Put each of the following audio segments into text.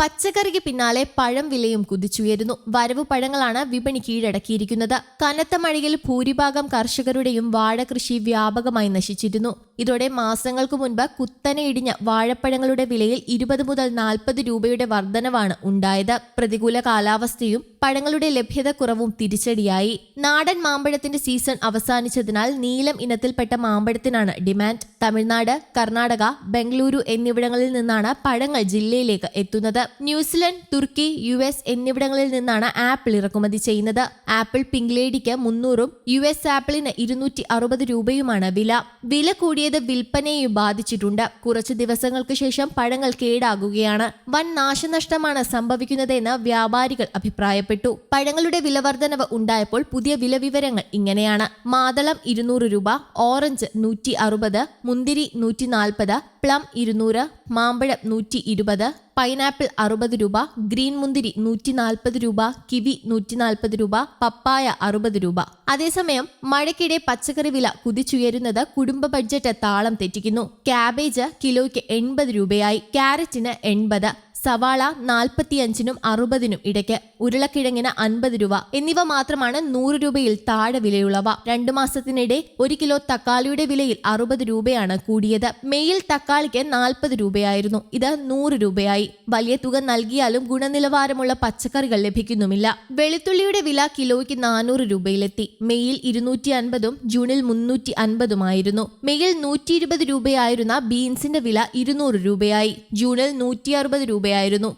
പച്ചക്കറിക്ക് പിന്നാലെ പഴം വിലയും കുതിച്ചുയരുന്നു. വരവ് പഴങ്ങളാണ് വിപണി കീഴടക്കിയിരിക്കുന്നത്. കനത്ത മഴയിൽ ഭൂരിഭാഗം കർഷകരുടെയും വാഴ കൃഷി വ്യാപകമായി നശിച്ചിരുന്നു. ഇതോടെ മാസങ്ങൾക്ക് മുൻപ് കുത്തനെ ഇടിഞ്ഞ വാഴപ്പഴങ്ങളുടെ വിലയിൽ ഇരുപത് മുതൽ നാൽപ്പത് രൂപയുടെ വർധനവാണ് ഉണ്ടായത്. പ്രതികൂല കാലാവസ്ഥയും പഴങ്ങളുടെ ലഭ്യത കുറവും തിരിച്ചടിയായി. നാടൻ മാമ്പഴത്തിന്റെ സീസൺ അവസാനിച്ചതിനാൽ നീലം ഇനത്തിൽപ്പെട്ട മാമ്പഴത്തിനാണ് ഡിമാൻഡ്. തമിഴ്നാട് കർണാടക ബംഗളൂരു എന്നിവിടങ്ങളിൽ നിന്നാണ് പഴങ്ങൾ ജില്ലയിലേക്ക് എത്തുന്നത്. ന്യൂസിലൻഡ് തുർക്കി യു എസ് എന്നിവിടങ്ങളിൽ നിന്നാണ് ആപ്പിൾ ഇറക്കുമതി ചെയ്യുന്നത്. ആപ്പിൾ പിങ്ക് ലേഡിക്ക് മുന്നൂറും യു എസ് ആപ്പിളിന് ഇരുന്നൂറ്റി അറുപത് രൂപയുമാണ് വില. വില കൂടിയത് വിൽപ്പനയെയും ബാധിച്ചിട്ടുണ്ട്. കുറച്ച് ദിവസങ്ങൾക്ക് ശേഷം പഴങ്ങൾ കേടാകുകയാണ്. വൻ നാശനഷ്ടമാണ് സംഭവിക്കുന്നതെന്ന് വ്യാപാരികൾ അഭിപ്രായപ്പെട്ടു. പഴങ്ങളുടെ വിലവർധനവ് ഉണ്ടായപ്പോൾ പുതിയ വില വിവരങ്ങൾ ഇങ്ങനെയാണ്. മാതളം ഇരുന്നൂറ് രൂപ ഓറഞ്ച് നൂറ്റി അറുപത് മുന്തിരി നൂറ്റി നാൽപ്പത് പ്ലം ഇരുന്നൂറ് മാമ്പഴം നൂറ്റി ഇരുപത് പൈനാപ്പിൾ അറുപത് രൂപ ഗ്രീൻ മുന്തിരി നൂറ്റി നാൽപ്പത് രൂപ കിവി നൂറ്റി നാൽപ്പത് രൂപ പപ്പായ അറുപത് രൂപ. അതേസമയം മഴയ്ക്കിടെ പച്ചക്കറി വില കുതിച്ചുയരുന്നത് കുടുംബ ബഡ്ജറ്റ് താളം തെറ്റിക്കുന്നു. ക്യാബേജ് കിലോയ്ക്ക് എൺപത് രൂപയായി ക്യാരറ്റിന് എൺപത് സവാള നാൽപ്പത്തിയഞ്ചിനും അറുപതിനും ഇടയ്ക്ക് ഉരുളക്കിഴങ്ങിന് അൻപത് രൂപ എന്നിവ മാത്രമാണ് നൂറ് രൂപയിൽ താഴെ വിലയുള്ളവ. രണ്ടു മാസത്തിനിടെ ഒരു കിലോ തക്കാളിയുടെ വിലയിൽ അറുപത് രൂപയാണ് കൂടിയത്. മെയിൽ തക്കാളിക്ക് നാൽപ്പത് രൂപയായിരുന്നു. ഇത് നൂറ് രൂപയായി. വലിയ തുക നൽകിയാലും ഗുണനിലവാരമുള്ള പച്ചക്കറികൾ ലഭിക്കുന്നുമില്ല. വെളുത്തുള്ളിയുടെ വില കിലോയ്ക്ക് നാനൂറ് രൂപയിലെത്തി. മെയിൽ ഇരുന്നൂറ്റി അൻപതും ജൂണിൽ മുന്നൂറ്റി അൻപതുമായിരുന്നു മെയിൽ നൂറ്റി ഇരുപത് രൂപയായിരുന്ന ബീൻസിന്റെ വില ഇരുന്നൂറ് രൂപയായി. ജൂണിൽ നൂറ്റി അറുപത് രൂപയായിരുന്നു ഗ്രീൻ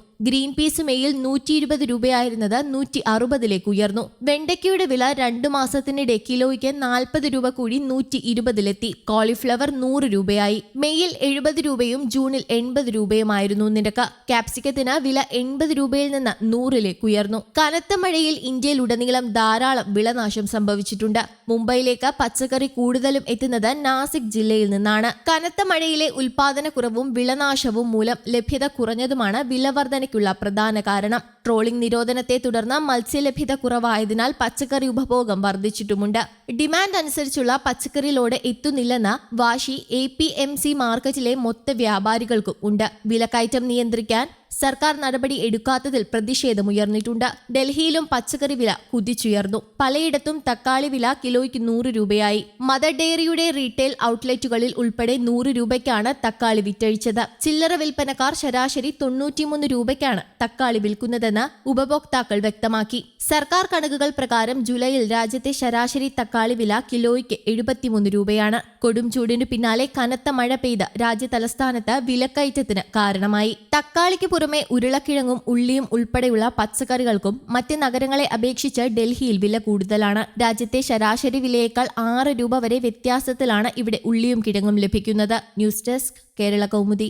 പീസ് മെയിൽ നൂറ്റി ഇരുപത് രൂപയായിരുന്നത് നൂറ്റി അറുപതിലേക്ക് ഉയർന്നു. വെണ്ടയ്ക്കയുടെ വില രണ്ടു മാസത്തിനിടെ കിലോയ്ക്ക് നാൽപ്പത് രൂപ കൂടി നൂറ്റി ഇരുപതിലെത്തി കോളിഫ്ലവർ നൂറ് രൂപയായി. മെയിൽ എഴുപത് രൂപയും ജൂണിൽ എൺപത് രൂപയുമായിരുന്നു നിരക്ക്. ക്യാപ്സിക്കത്തിന് വില എൺപത് രൂപയിൽ നിന്ന് നൂറിലേക്ക് ഉയർന്നു. കനത്ത മഴയിൽ ഇന്ത്യയിലുടനീളം ധാരാളം വിളനാശം സംഭവിച്ചിട്ടുണ്ട്. മുംബൈയിലേക്ക് പച്ചക്കറി കൂടുതലും എത്തുന്നത് നാസിക് ജില്ലയിൽ നിന്നാണ്. കനത്ത മഴയിലെ ഉൽപാദനക്കുറവും വിളനാശവും മൂലം ലഭ്യത കുറഞ്ഞതുമാണ് വിലവർധനയ്ക്കുള്ള പ്രധാന കാരണം. ട്രോളിംഗ് നിരോധനത്തെ തുടർന്ന് മത്സ്യലഭ്യത കുറവായതിനാൽ പച്ചക്കറി ഉപഭോഗം വർദ്ധിച്ചിട്ടുമുണ്ട്. ഡിമാൻഡ് അനുസരിച്ചുള്ള പച്ചക്കറി ലോഡ് എത്തുന്നില്ലെന്ന വാശി എ പി എം സി മാർക്കറ്റിലെ മൊത്ത വ്യാപാരികൾക്കും ഉണ്ട്. വിലക്കയറ്റം നിയന്ത്രിക്കാൻ സർക്കാർ നടപടി എടുക്കാത്തതിൽ പ്രതിഷേധമുയർന്നിട്ടുണ്ട്. ഡൽഹിയിലും പച്ചക്കറി വില കുതിച്ചുയർന്നു. പലയിടത്തും തക്കാളി വില കിലോയ്ക്ക് നൂറ് രൂപയായി. മദർ ഡെയറിയുടെ റീറ്റെയിൽ ഔട്ട്ലെറ്റുകളിൽ ഉൾപ്പെടെ നൂറ് രൂപയ്ക്കാണ് തക്കാളി വിറ്റഴിച്ചത്. ചില്ലറ വിൽപ്പനക്കാർ ശരാശരി തൊണ്ണൂറ്റിമൂന്ന് രൂപയ്ക്കാണ് തക്കാളി വിൽക്കുന്നതെന്ന് ഉപഭോക്താക്കൾ വ്യക്തമാക്കി. സർക്കാർ കണക്കുകൾ പ്രകാരം ജൂലൈയിൽ രാജ്യത്തെ ശരാശരി തക്കാളി വില കിലോയ്ക്ക് എഴുപത്തിമൂന്ന് രൂപയാണ്. കൊടും ചൂടിനു പിന്നാലെ കനത്ത മഴ പെയ്ത് രാജ്യ തലസ്ഥാനത്ത് വിലക്കയറ്റത്തിന് കാരണമായി. തക്കാളിക്ക് പുറമെ ഉരുളക്കിഴങ്ങും ഉള്ളിയും ഉൾപ്പെടെയുള്ള പച്ചക്കറികൾക്കും മറ്റ് നഗരങ്ങളെ അപേക്ഷിച്ച് ഡൽഹിയിൽ വില കൂടുതലാണ്. രാജ്യത്തെ ശരാശരി വിലയേക്കാൾ ആറ് രൂപ വരെ വ്യത്യാസത്തിലാണ് ഇവിടെ ഉള്ളിയും കിഴങ്ങും ലഭിക്കുന്നത്. News desk Kerala Kaumudi.